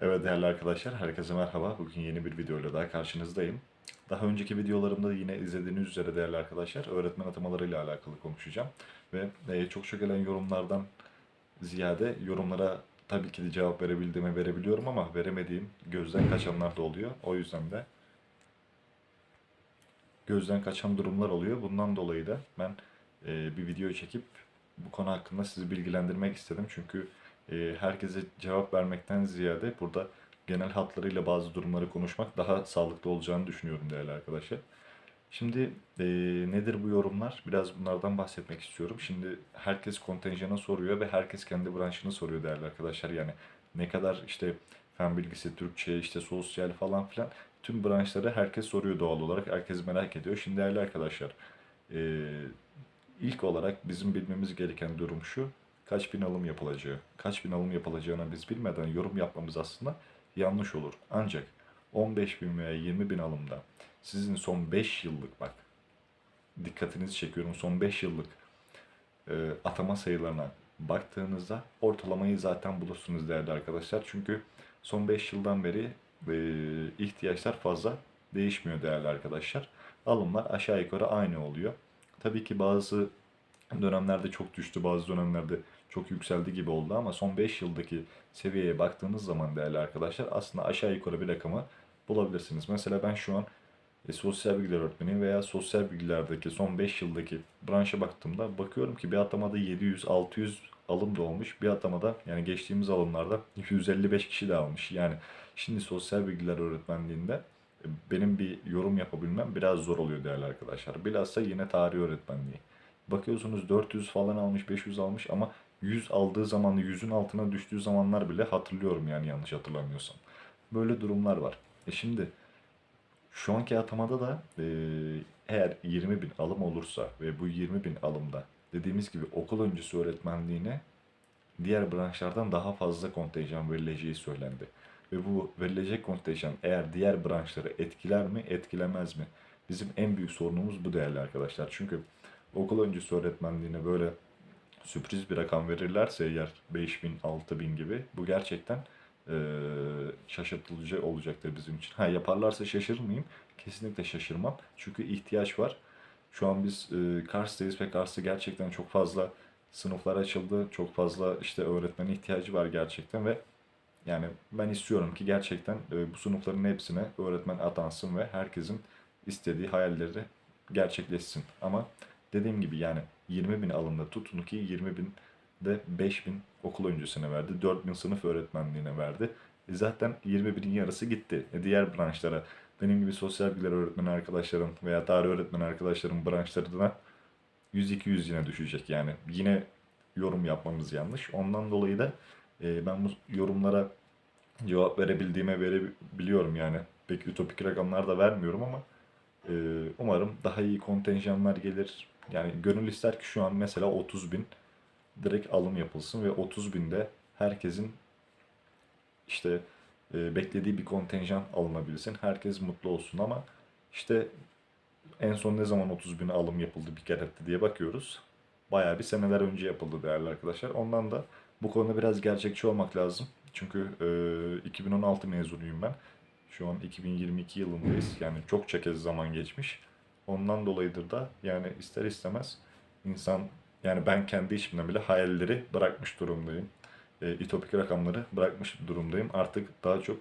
Evet değerli arkadaşlar, herkese merhaba. Bugün yeni bir videoyla daha karşınızdayım. Daha önceki videolarımda yine izlediğiniz üzere değerli arkadaşlar, öğretmen atamalarıyla alakalı konuşacağım. Ve e, çok çok gelen yorumlardan ziyade yorumlara tabii ki de cevap verebildiğime verebiliyorum ama veremediğim gözden kaçanlar da oluyor. O yüzden de gözden kaçan durumlar oluyor. Bundan dolayı da ben e, bir video çekip bu konu hakkında sizi bilgilendirmek istedim. Çünkü e, herkese cevap vermekten ziyade burada genel hatlarıyla bazı durumları konuşmak daha sağlıklı olacağını düşünüyorum değerli arkadaşlar. Şimdi e, nedir bu yorumlar? Biraz bunlardan bahsetmek istiyorum. Şimdi herkes kontenjana soruyor ve herkes kendi branşını soruyor değerli arkadaşlar. Yani ne kadar işte fen bilgisi, Türkçe, işte sosyal falan filan tüm branşları herkes soruyor doğal olarak. Herkes merak ediyor. Şimdi değerli arkadaşlar e, ilk olarak bizim bilmemiz gereken durum şu. Kaç bin alım yapılacağı. Kaç bin alım yapılacağını biz bilmeden yorum yapmamız aslında yanlış olur. Ancak 15 bin veya 20 bin alımda sizin son 5 yıllık bak dikkatinizi çekiyorum son 5 yıllık e, atama sayılarına baktığınızda ortalamayı zaten bulursunuz değerli arkadaşlar. Çünkü son 5 yıldan beri e, ihtiyaçlar fazla değişmiyor değerli arkadaşlar. Alımlar aşağı yukarı aynı oluyor. Tabii ki bazı dönemlerde çok düştü, bazı dönemlerde çok yükseldi gibi oldu ama son 5 yıldaki seviyeye baktığınız zaman değerli arkadaşlar aslında aşağı yukarı bir rakamı bulabilirsiniz. Mesela ben şu an e, sosyal bilgiler öğretmeniyim veya sosyal bilgilerdeki son 5 yıldaki branşa baktığımda bakıyorum ki bir atamada 700-600 alım da olmuş. Bir atamada yani geçtiğimiz alımlarda 155 kişi de almış. Yani şimdi sosyal bilgiler öğretmenliğinde e, benim bir yorum yapabilmem biraz zor oluyor değerli arkadaşlar. Bilhassa yine tarih öğretmenliği. Bakıyorsunuz 400 falan almış, 500 almış ama 100 aldığı zaman 100'ün altına düştüğü zamanlar bile hatırlıyorum yani yanlış hatırlamıyorsam. Böyle durumlar var. E şimdi şu anki atamada da e, eğer 20 bin alım olursa ve bu 20 bin alımda dediğimiz gibi okul öncesi öğretmenliğine diğer branşlardan daha fazla kontenjan verileceği söylendi. Ve bu verilecek kontenjan eğer diğer branşları etkiler mi, etkilemez mi? Bizim en büyük sorunumuz bu değerli arkadaşlar. Çünkü okul öncesi öğretmenliğine böyle sürpriz bir rakam verirlerse eğer 5000, 6000 gibi bu gerçekten eee şaşırtıcı olacaktır bizim için. Ha yaparlarsa şaşırmayayım. Kesinlikle şaşırmam. Çünkü ihtiyaç var. Şu an biz e, Kars'tayız ve Kars'ta gerçekten çok fazla sınıflar açıldı. Çok fazla işte öğretmen ihtiyacı var gerçekten ve yani ben istiyorum ki gerçekten e, bu sınıfların hepsine öğretmen atansın ve herkesin istediği hayalleri gerçekleşsin. Ama dediğim gibi yani 20 bin alımda tutun ki 20 bin de 5 bin okul öncesine verdi. 4 bin sınıf öğretmenliğine verdi. E zaten 20 binin yarısı gitti. E diğer branşlara benim gibi sosyal bilgiler öğretmeni arkadaşlarım veya tarih öğretmeni arkadaşlarım branşlarına 100-200 yine düşecek yani. Yine yorum yapmamız yanlış. Ondan dolayı da e, ben bu yorumlara cevap verebildiğime verebiliyorum yani. Pek ütopik rakamlar da vermiyorum ama e, umarım daha iyi kontenjanlar gelir. Yani gönül ister ki şu an mesela 30 bin direkt alım yapılsın ve 30 binde herkesin işte e, beklediği bir kontenjan alınabilsin. Herkes mutlu olsun ama işte en son ne zaman 30 bin alım yapıldı bir kere diye bakıyoruz. Bayağı bir seneler önce yapıldı değerli arkadaşlar. Ondan da bu konuda biraz gerçekçi olmak lazım. Çünkü e, 2016 mezunuyum ben. Şu an 2022 yılındayız. Yani çok kez zaman geçmiş. Ondan dolayıdır da yani ister istemez insan yani ben kendi işimden bile hayalleri bırakmış durumdayım. E, ütopik rakamları bırakmış durumdayım. Artık daha çok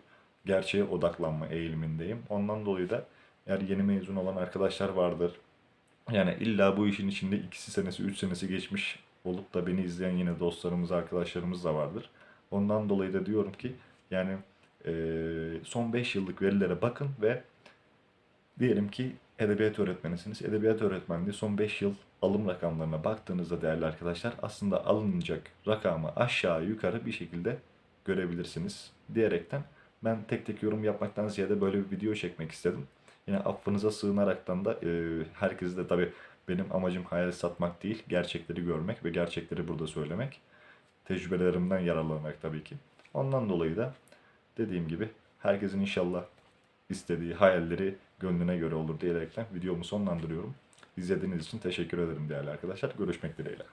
gerçeğe odaklanma eğilimindeyim. Ondan dolayı da eğer yeni mezun olan arkadaşlar vardır. Yani illa bu işin içinde ikisi senesi, üç senesi geçmiş olup da beni izleyen yine dostlarımız, arkadaşlarımız da vardır. Ondan dolayı da diyorum ki yani e, son 5 yıllık verilere bakın ve diyelim ki edebiyat öğretmenisiniz. Edebiyat öğretmenliği son 5 yıl alım rakamlarına baktığınızda değerli arkadaşlar aslında alınacak rakamı aşağı yukarı bir şekilde görebilirsiniz diyerekten ben tek tek yorum yapmaktan ziyade böyle bir video çekmek istedim. Yine affınıza sığınaraktan da e, herkesi de tabi benim amacım hayal satmak değil, gerçekleri görmek ve gerçekleri burada söylemek. Tecrübelerimden yararlanarak tabii ki. Ondan dolayı da dediğim gibi herkesin inşallah istediği hayalleri gönlüne göre olur diyerekten videomu sonlandırıyorum. İzlediğiniz için teşekkür ederim değerli arkadaşlar. Görüşmek dileğiyle.